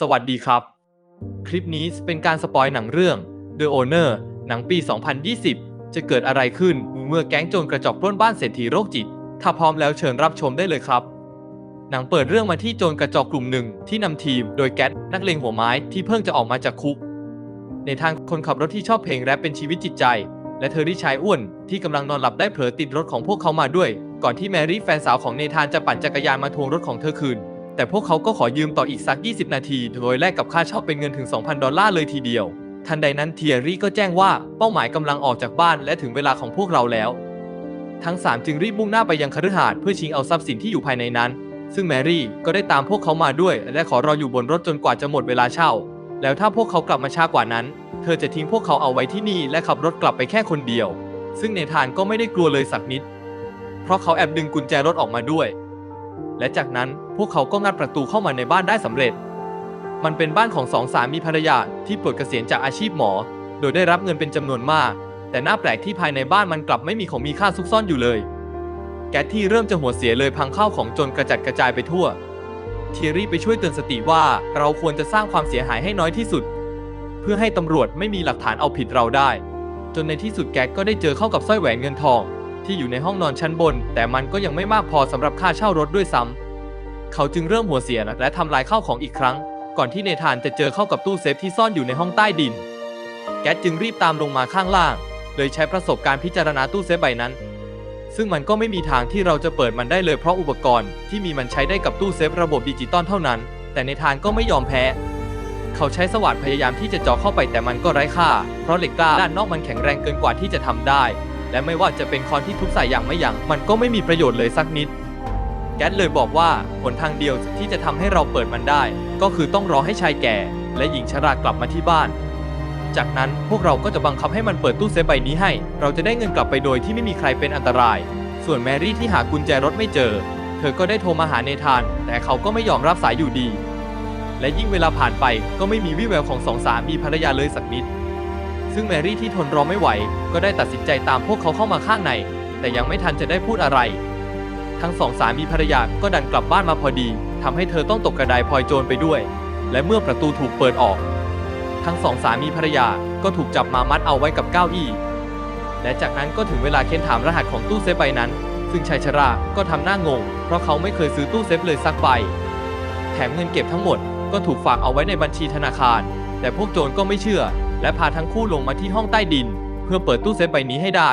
สวัสดีครับ คลิปนี้เป็นการสปอยหนังเรื่อง The Owner หนังปี 2020 จะเกิดอะไรขึ้นเมื่อแก๊งโจรกระจอกปล้นบ้านเศรษฐีโรคจิต ถ้าพร้อมแล้วเชิญรับชมได้เลยครับ หนังเปิดเรื่องมาที่โจรกระจอกกลุ่มหนึ่งที่นำทีมโดยแก๊สนักเลงหัวไม้ที่เพิ่งจะออกมาจากคุก ในทางคนขับรถที่ชอบเพลงแรปเป็นชีวิตจิตใจ และเธอที่ชายอ้วนที่กำลังนอนหลับได้เผลอติดรถของพวกเขามาด้วย ก่อนที่แมรี่แฟนสาวของเนธานจะปั่นจักรยานมาทวงรถของเธอคืน แต่พวกเขาก็ขอยืมต่ออีกสัก 20 นาที โดยแลกกับค่าเช่าเป็นเงินถึง 2,000 ดอลลาร์เลยทีเดียว ทันใดนั้นเทียรี่ก็แจ้งว่าเป้าหมายกำลังออกจากบ้านและถึงเวลาของพวกเราแล้ว ทั้ง 3 จึงรีบมุ่งหน้าไปยังคฤหาสน์เพื่อชิงเอาทรัพย์สินที่อยู่ภายในนั้น ซึ่งแมรี่ก็ได้ตามพวกเขามาด้วย และขอรออยู่บนรถจนกว่าจะหมดเวลาเช่า แล้วถ้าพวกเขากลับมาช้ากว่านั้น เธอจะทิ้งพวกเขาเอาไว้ที่นี่และขับรถกลับไปแค่คนเดียว ซึ่งเนธานก็ไม่ได้กลัวเลยสักนิด เพราะเขาแอบดึงกุญแจรถออกมาด้วย และจากนั้นพวกเขาก็งัดประตูเข้ามาในบ้านได้สำเร็จ มันเป็นบ้านของสองสามีภรรยาที่ปลดเกษียณจากอาชีพหมอ โดยได้รับเงินเป็นจำนวนมาก แต่น่าแปลกที่ภายในบ้านมันกลับไม่มีของมีค่าซุกซ่อนอยู่เลย แก๊สที่เริ่มจะหัวเสียเลยพังข้าวของจนกระจัดกระจายไปทั่ว เทียรี่ไปช่วยเตือนสติว่าเราควรจะสร้างความเสียหายให้น้อยที่สุด เพื่อให้ตำรวจไม่มีหลักฐานเอาผิดเราได้ จนในที่สุดแก๊สก็ได้เจอเข้ากับสร้อยแหวนเงินทอง ที่อยู่ในห้องนอนชั้นบน แต่มันก็ยังไม่มากพอสำหรับค่าเช่ารถด้วยซ้ำเขาจึงเริ่มหัวเสียและทำลายข้าวของอีกครั้ง ก่อนที่เนธานจะเจอเข้ากับตู้เซฟที่ซ่อนอยู่ในห้องใต้ดิน แก๊สจึงรีบตามลงมาข้างล่างเลยใช้ประสบการณ์พิจารณาตู้เซฟใบนั้น ซึ่งมันก็ไม่มีทางที่เราจะเปิดมันได้เลยเพราะอุปกรณ์ที่มีมันใช้ได้กับตู้เซฟระบบดิจิตอลเท่านั้น แต่ในทานก็ไม่ยอมแพ้เขาใช้สว่านพยายามที่จะเจาะเข้าไปแต่มันก็ไร้ค่า เพราะเหล็กกล้าด้านนอกมันแข็งแรงเกินกว่าที่จะทำได้ และไม่ว่าจะเป็นคอนที่ทุบใส่อย่างไม่ยัง้งมันก็ไม่มีประโยชน์เลยสักนิด แก๊สเลยบอกว่าหนทางเดียวที่จะทำให้เราเปิดมันได้ ก็คือต้องรอให้ชายแก่ และหญิงชรากลับมาที่บ้าน จากนั้นพวกเราก็จะบังคับให้มันเปิดตู้เซฟใบนี้ให้ เราจะได้เงินกลับไปโดยที่ไม่มีใครเป็นอันตราย ส่วนแมรี่ที่หากุญแจรถไม่เจอ เธอก็ได้โทรมาหาเนธาน แต่เขาก็ไม่ยอมรับสายอยู่ดี และยิ่งเวลาผ่านไปก็ไม่มีวี่แววของสองสามีภรรยาเลยสักนิด ซึ่งแมรี่ที่ทนรอไม่ไหว ก็ได้ตัดสินใจตามพวกเขาเข้ามาข้างใน แต่ยังไม่ทันจะได้พูดอะไร ทั้งสองสามีภรรยาก็ดันกลับบ้านมาพอดีทำให้เธอต้องตกกระไดพลอยโจรไปด้วย และเมื่อประตูถูกเปิดออก ทั้งสองสามีภรรยาก็ถูกจับมามัดเอาไว้กับเก้าอี้ และจากนั้นก็ถึงเวลาเค้นถามรหัสของตู้เซฟใบนั้น ซึ่งชายชราก็ทำหน้างง เพราะเขาไม่เคยซื้อตู้เซฟเลยสักใบ แถมเงินเก็บทั้งหมดก็ถูกฝากเอาไว้ในบัญชีธนาคาร แต่พวกโจรก็ไม่เชื่อ และพาทั้งคู่ลงมาที่ห้องใต้ดิน เพื่อเปิดตู้เซฟใบนี้ให้ได้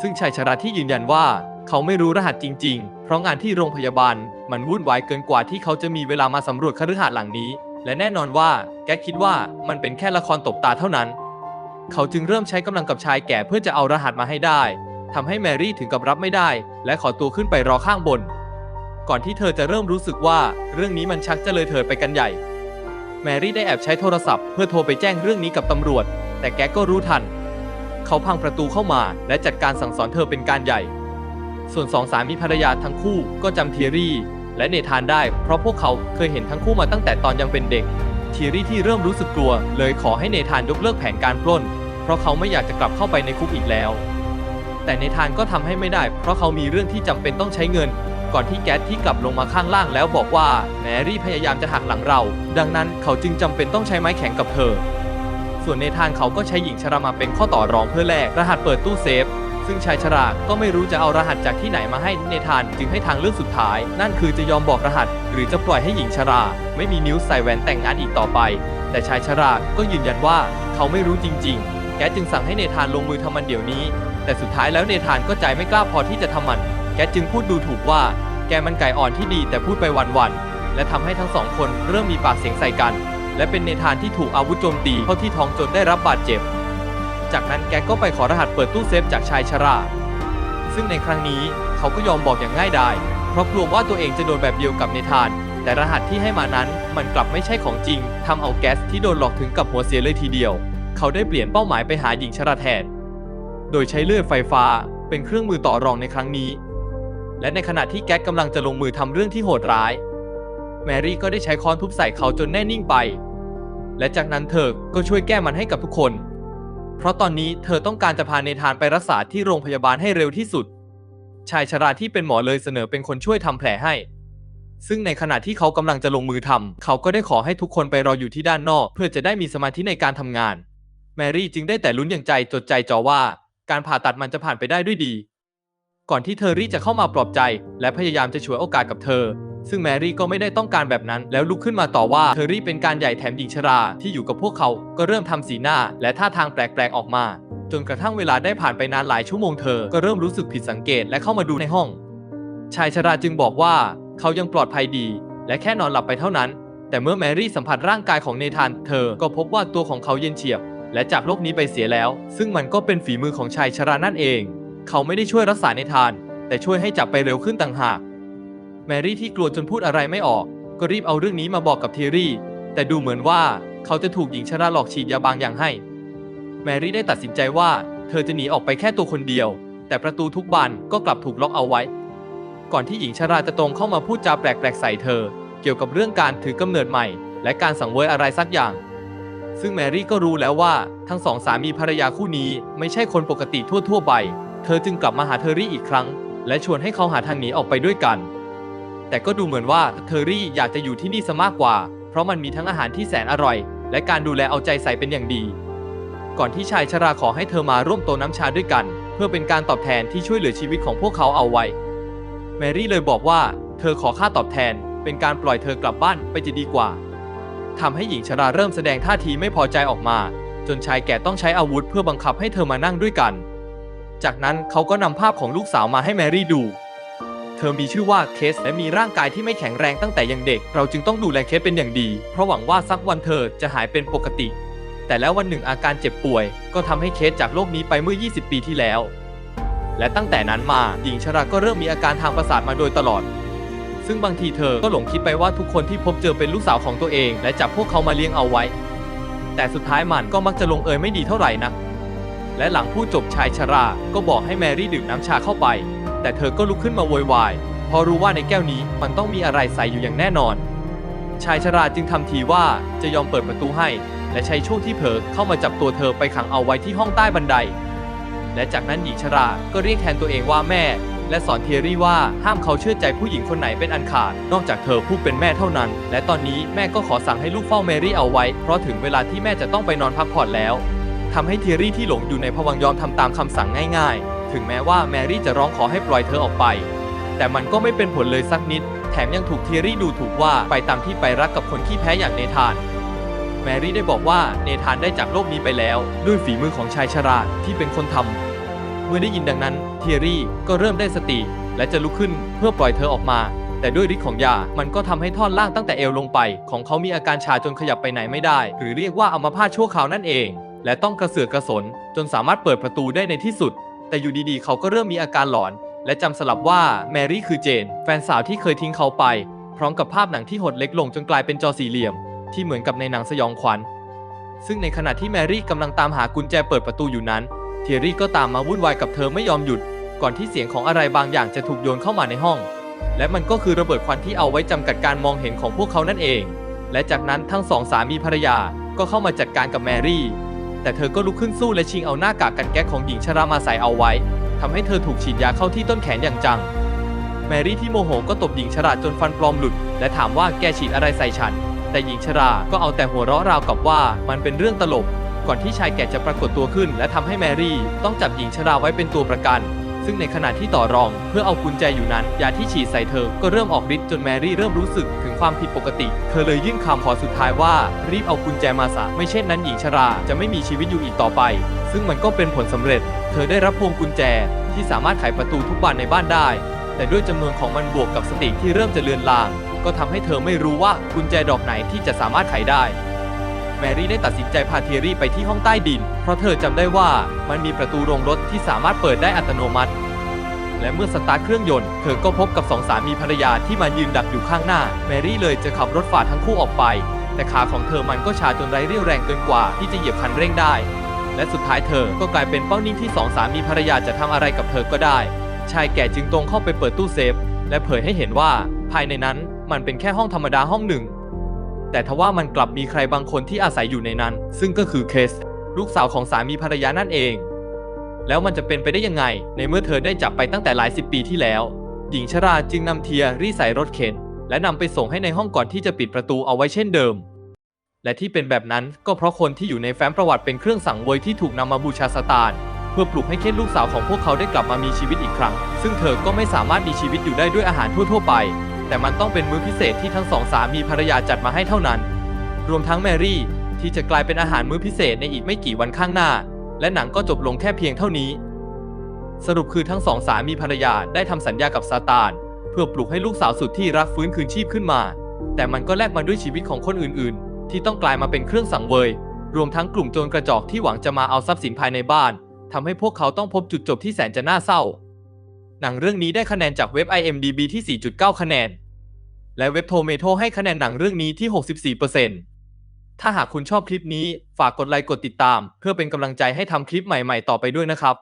ซึ่งชายชราที่ยืนยันว่า เขาไม่รู้รหัสจริง ๆ เพราะงานที่โรงพยาบาล มันวุ่นวายเกินกว่าที่เขาจะมีเวลามาสำรวจคฤหาสน์หลังนี้ และแน่นอนว่าแกคิดว่ามันเป็นแค่ละครตบตาเท่านั้น เขาจึงเริ่มใช้กำลังกับชายแก่เพื่อจะเอารหัสมาให้ได้ทำให้แมรี่ถึงกับรับไม่ได้ และขอตัวขึ้นไปรอข้างบน ก่อนที่เธอจะเริ่มรู้สึกว่า เรื่องนี้มันชักจะเลยเถิดไปกันใหญ่ แมรี่ได้แอบใช้โทรศัพท์เพื่อโทรไปแจ้งเรื่องนี้กับตำรวจ แต่แกก็รู้ทัน เขาพังประตูเข้ามาและจัดการสั่งสอนเธอเป็นการใหญ่ ส่วนสองสามีภรรยาทั้งคู่ก็จำเทียรี่ และเนธานได้ เพราะพวกเขาเคยเห็นทั้งคู่มาตั้งแต่ตอนยังเป็นเด็กเทียรี่ที่เริ่มรู้สึกกลัว เลยขอให้เนธานยกเลิกแผนการปล้น เพราะเขาไม่อยากจะกลับเข้าไปในคุกอีกแล้ว แต่เนธานก็ทำให้ไม่ได้ เพราะเขามีเรื่องที่จำเป็นต้องใช้เงิน ก่อนที่แก๊สที่กลับลงมาข้างล่างแล้วบอกว่าแมรี่พยายามจะหักหลังเรา ดังนั้นเขาจึงจำเป็นต้องใช้ไม้แข็งกับเธอ ส่วนเนธานเขาก็ใช้หญิงชรามาเป็นข้อต่อรองเพื่อแลกรหัสเปิดตู้เซฟ ซึ่งชายชราก็ไม่รู้จะเอารหัสจากที่ไหนมาให้เนธานจึงให้ทางเลือกสุดท้าย นั่นคือจะยอมบอกรหัส หรือจะปล่อยให้หญิงชรา ไม่มีนิ้วใส่แหวนแต่งงานอีกต่อไป แต่ชายชราก็ยืนยันว่าเขาไม่รู้จริง ๆ แกจึงสั่งให้เนธานลงมือทำมันเดี๋ยวนี้ แต่สุดท้ายแล้วเนธานก็ใจไม่กล้าพอที่จะทำมัน แกจึงพูดดูถูกว่า แกมันไก่อ่อนที่ดีแต่พูดไปวันๆ และทำให้ทั้งสองคนเริ่มมีปากเสียงใส่กัน และเป็นเนธานที่ถูกอาวุธโจมตีเข้าที่ท้องจนได้รับบาดเจ็บ จากนั้นแกก็ไปขอรหัสเปิดตู้เซฟจากชายชรา ซึ่งในครั้งนี้เขาก็ยอมบอกอย่างง่ายดายเพราะกลัวว่าตัวเองจะโดนแบบเดียวกับเนธาน แต่รหัสที่ให้มานั้นมันกลับไม่ใช่ของจริงทำเอาแก๊สที่โดนหลอกถึงกับหัวเสียเลยทีเดียว เขาได้เปลี่ยนเป้าหมายไปหาหญิงชราแทน โดยใช้เลื่อยไฟฟ้าเป็นเครื่องมือต่อรองในครั้งนี้ และในขณะที่แก๊สกำลังจะลงมือทำเรื่องที่โหดร้าย แมรี่ก็ได้ใช้ค้อนทุบใส่เขาจนแน่นิ่งไป และจากนั้นเธอก็ช่วยแก้มันให้กับทุกคน เพราะตอนนี้เธอต้องการจะพาเนธานไปรักษาที่โรงพยาบาลให้เร็วที่สุด ชายชราที่เป็นหมอเลยเสนอเป็นคนช่วยทำแผลให้ ซึ่งในขณะที่เขากำลังจะลงมือทำเขาก็ได้ขอให้ทุกคนไปรออยู่ที่ด้านนอก เพื่อจะได้มีสมาธิในการทำงาน แมรี่จึงได้แต่ลุ้นอย่างใจจดใจจ่อว่า การผ่าตัดมันจะผ่านไปได้ด้วยดี ก่อนที่เทอรี่จะเข้ามาปลอบใจ และพยายามจะฉวยโอกาสกับเธอ ซึ่งแมรี่ก็ไม่ได้ต้องการแบบนั้น แล้วลุกขึ้นมาต่อว่าเทอรี่เป็นการใหญ่แถมหญิงชราที่อยู่กับพวกเขา ก็เริ่มทำสีหน้า และท่าทางแปลกๆออกมา จนกระทั่งเวลาได้ผ่านไปนานหลายชั่วโมงเธอ ก็เริ่มรู้สึกผิดสังเกตและเข้ามาดูในห้อง ชายชราจึงบอกว่า เขายังปลอดภัยดี และแค่นอนหลับไปเท่านั้น แต่เมื่อแมรี่สัมผัสร่างกายของเนธาน เธอก็พบว่าตัวของเขาเย็นเฉียบและจากโลกนี้ไปเสียแล้ว ซึ่งมันก็เป็นฝีมือของชายชรานั่นเอง เขาไม่ได้ช่วยรักษาเนธาน แต่ช่วยให้จับไปเร็วขึ้นต่างหาก แมรี่ที่กลัวจนพูดอะไรไม่ออก ก็รีบเอาเรื่องนี้มาบอกกับเทรี่ แต่ดูเหมือนว่าเขาจะถูกหญิงชราหลอกฉีดยาบางอย่างให้ แมรี่ได้ตัดสินใจว่า เธอจะหนีออกไปแค่ตัวคนเดียว แต่ประตูทุกบานก็กลับถูกล็อกเอาไว้ ก่อนที่หญิงชราจะตรงเข้ามาพูดจาแปลกๆใส่เธอ เกี่ยวกับเรื่องการถือกำเนิดใหม่ และการสังเวยอะไรสักอย่างซึ่งแมรี่ก็รู้แล้วว่าทั้งสองสามีภรรยาคู่นี้ไม่ใช่คนปกติทั่วๆไป เธอจึงกลับมาหาเทอรี่อีกครั้ง และชวนให้เขาหาทางหนีออกไปด้วยกัน แต่ก็ดูเหมือนว่าเทอรี่อยากจะอยู่ที่นี่ซะมากกว่า เพราะมันมีทั้งอาหารที่แสนอร่อย และการดูแลเอาใจใส่เป็นอย่างดี ก่อนที่ชายชราขอให้เธอมาร่วมโต๊ะน้ำชาด้วยกัน เพื่อเป็นการตอบแทนที่ช่วยเหลือชีวิตของพวกเขาเอาไว้ แมรี่เลยบอกว่า เธอขอค่าตอบแทน เป็นการปล่อยเธอกลับบ้านไปจะดีกว่าทำให้หญิงชราเริ่มแสดงท่าทีไม่พอใจออกมา จนชายแก่ต้องใช้อาวุธเพื่อบังคับให้เธอมานั่งด้วยกัน จากนั้นเขาก็นำภาพของลูกสาวมาให้แมรี่ดู เธอมีชื่อว่าเคสและมีร่างกายที่ไม่แข็งแรงตั้งแต่ยังเด็ก เราจึงต้องดูแลเคสเป็นอย่างดี เพราะหวังว่าสักวันเธอจะหายเป็นปกติ แต่แล้ววันหนึ่งอาการเจ็บป่วย ก็ทำให้เคสจากโลกนี้ไปเมื่อ 20 ปีที่แล้ว และตั้งแต่นั้นมาหญิงชราก็เริ่มมีอาการทางประสาทมาโดยตลอด ซึ่งบางทีเธอก็หลงคิดไปว่าทุกคนที่พบเจอเป็นลูกสาวของตัวเอง และจับพวกเขามาเลี้ยงเอาไว้ แต่สุดท้ายมันก็มักจะลงเอยไม่ดีเท่าไหร่นัก และหลังพูดจบชายชรา ก็บอกให้แมรี่ดื่มน้ำชาเข้าไป แต่เธอก็ลุกขึ้นมาโวยวายเพราะรู้ว่าในแก้วนี้มันต้องมีอะไรใส่อยู่อย่างแน่นอน ชายชราจึงทำทีว่าจะยอมเปิดประตูให้ และใช้ช่วงที่เผลอเข้ามาจับตัวเธอไปขังเอาไว้ที่ห้องใต้บันได และจากนั้นหญิงชราก็เรียกแทนตัวเองว่าแม่ และสอนเทยรี่ว่าห้ามเขาเชื่อใจผู้หญิงคนไหนเป็นอันขาด นอกจากเธอผู้เป็นแม่เท่านั้น และตอนนี้แม่ก็ขอสั่งให้ลูกเฝ้าแมรี่เอาไว้ เพราะถึงเวลาที่แม่จะต้องไปนอนพักผ่อนแล้ว ทำให้เทยรี่ที่หลงอยู่ในภวังยอมทำตามคำสั่งง่ายๆ ถึงแม้ว่าแมรี่จะร้องขอให้ปล่อยเธอออกไป แต่มันก็ไม่เป็นผลเลยสักนิด แถมยังถูกเทยรี่ดูถูกว่าไปตามที่ไปรักกับคนที่แพ้อย่างเนธาน แมรี่ได้บอกว่าเนธานได้จากโลกนี้ไปแล้ว ด้วยฝีมือของชายชราที่เป็นคนทำเมื่อได้ยินดังนั้นเทียรี่ก็เริ่มได้สติ และจะลุกขึ้นเพื่อปล่อยเธอออกมาแต่ด้วยฤทธิ์ของยา มันก็ทำให้ท่อนล่างตั้งแต่เอวลงไป ของเขามีอาการชาจนขยับไปไหนไม่ได้ หรือเรียกว่าอัมพาตชั่วคราวนั่นเอง และต้องกระเสือกกระสนจนสามารถเปิดประตูได้ในที่สุด แต่อยู่ดีๆ เขาก็เริ่มมีอาการหลอน และจำสลับว่าแมรี่คือเจน แฟนสาวที่เคยทิ้งเขาไป พร้อมกับภาพหนังที่หดเล็กลงจนกลายเป็นจอสี่เหลี่ยม ที่เหมือนกับในหนังสยองขวัญ ซึ่งในขณะที่แมรี่กำลังตามหากุญแจเปิดประตูอยู่นั้น เทียรี่ก็ตามมาวุ่นวายกับเธอไม่ยอมหยุด ก่อนที่เสียงของอะไรบางอย่างจะถูกโยนเข้ามาในห้อง และมันก็คือระเบิดควันที่เอาไว้จำกัดการมองเห็นของพวกเขานั่นเอง และจากนั้นทั้งสองสามีภรรยาก็เข้ามาจัดการกับแมรี่ แต่เธอก็ลุกขึ้นสู้และชิงเอาหน้ากากกันแก๊สของหญิงชรามาใส่เอาไว้ทำให้เธอถูกฉีดยาเข้าที่ต้นแขนอย่างจัง แมรี่ที่โมโหก็ตบหญิงชราจนฟันปลอมหลุด และถามว่าแกฉีดอะไรใส่ฉัน แต่หญิงชราก็เอาแต่หัวเราะราวกับว่ามันเป็นเรื่องตลก ก่อนที่ชายแก่จะปรากฏตัวขึ้น และทำให้แมรี่ต้องจับหญิงชราไว้เป็นตัวประกัน ซึ่งในขณะที่ต่อรองเพื่อเอากุญแจอยู่นั้น ยาที่ฉีดใส่เธอก็เริ่มออกฤทธิ์จนแมรี่เริ่มรู้สึกถึงความผิดปกติ เธอเลยยื่นคำขอสุดท้ายว่า รีบเอากุญแจมาซะไม่เช่นนั้นหญิงชราจะไม่มีชีวิตอยู่อีกต่อไป ซึ่งมันก็เป็นผลสำเร็จ เธอได้รับพวงกุญแจที่สามารถไขประตูทุกบานในบ้านได้ แต่ด้วยจำนวนของมันบวกกับสติที่เริ่มจะเลือนลาง ก็ทำให้เธอไม่รู้ว่ากุญแจดอกไหนที่จะสามารถไขได้ แมรี่ได้ตัดสินใจพาเทียรี่ไปที่ห้องใต้ดิน เพราะเธอจำได้ว่ามันมีประตูโรงรถที่สามารถเปิดได้อัตโนมัติ และเมื่อสตาร์ทเครื่องยนต์ เธอก็พบกับสองสามีภรรยาที่มายืนดักอยู่ข้างหน้า แมรี่เลยจะขับรถฝ่าทั้งคู่ออกไป แต่ขาของเธอมันก็ชาจนไร้เรี่ยวแรงเกินกว่าที่จะเหยียบคันเร่งได้ และสุดท้ายเธอก็กลายเป็นเป้านิ่งที่สองสามีภรรยาจะทำอะไรกับเธอก็ได้ ชายแก่จึงตรงเข้าไปเปิดตู้เซฟ และเผยให้เห็นว่า ภายในนั้นมันเป็นแค่ห้องธรรมดาห้องหนึ่ง แต่ทว่ามันกลับมีใครบางคนที่อาศัยอยู่ในนั้น ซึ่งก็คือเคส ลูกสาวของสามีภรรยานั่นเอง แล้วมันจะเป็นไปได้ยังไง ในเมื่อเธอได้จับไปตั้งแต่หลายสิบปีที่แล้ว หญิงชราจึงนำเทียรี่ใส่รถเข็น และนำไปส่งให้ในห้องก่อนที่จะปิดประตูเอาไว้เช่นเดิม และที่เป็นแบบนั้นก็เพราะคนที่อยู่ในแฟ้มประวัติเป็นเครื่องสังเวยที่ถูกนำมาบูชาสตานเพื่อปลุกให้เคทลูกสาวของพวกเขาได้กลับมามีชีวิตอีกครั้ง ซึ่งเธอก็ไม่สามารถมีชีวิตอยู่ได้ด้วยอาหารทั่วๆไป แต่มันต้องเป็นมื้อพิเศษที่ทั้งสองสามีภรรยาจัดมาให้เท่านั้น รวมทั้งแมรี่ที่จะกลายเป็นอาหารมื้อพิเศษในอีกไม่กี่วันข้างหน้า และหนังก็จบลงแค่เพียงเท่านี้ สรุปคือทั้งสองสามีภรรยาได้ทำสัญญากับซาตาน เพื่อปลุกให้ลูกสาวสุดที่รักฟื้นคืนชีพขึ้นมา แต่มันก็แลกมาด้วยชีวิตของคนอื่น ๆ ที่ต้องกลายมาเป็นเครื่องสังเวย รวมทั้งกลุ่มโจรกระจอกที่หวังจะมาเอาทรัพย์สินภายในบ้านทำให้พวกเขาต้องพบจุดจบที่แสนจะน่าเศร้า หนังเรื่องนี้ได้คะแนนจากเว็บ IMDb ที่ 4.9 คะแนน และเว็บโทเมโทให้คะแนนหนังเรื่องนี้ที่ 64%ถ้าหากคุณชอบคลิปนี้ฝากกดไลค์กดติดตาม เพื่อเป็นกำลังใจให้ทำคลิปใหม่ๆ ต่อไปด้วยนะครับ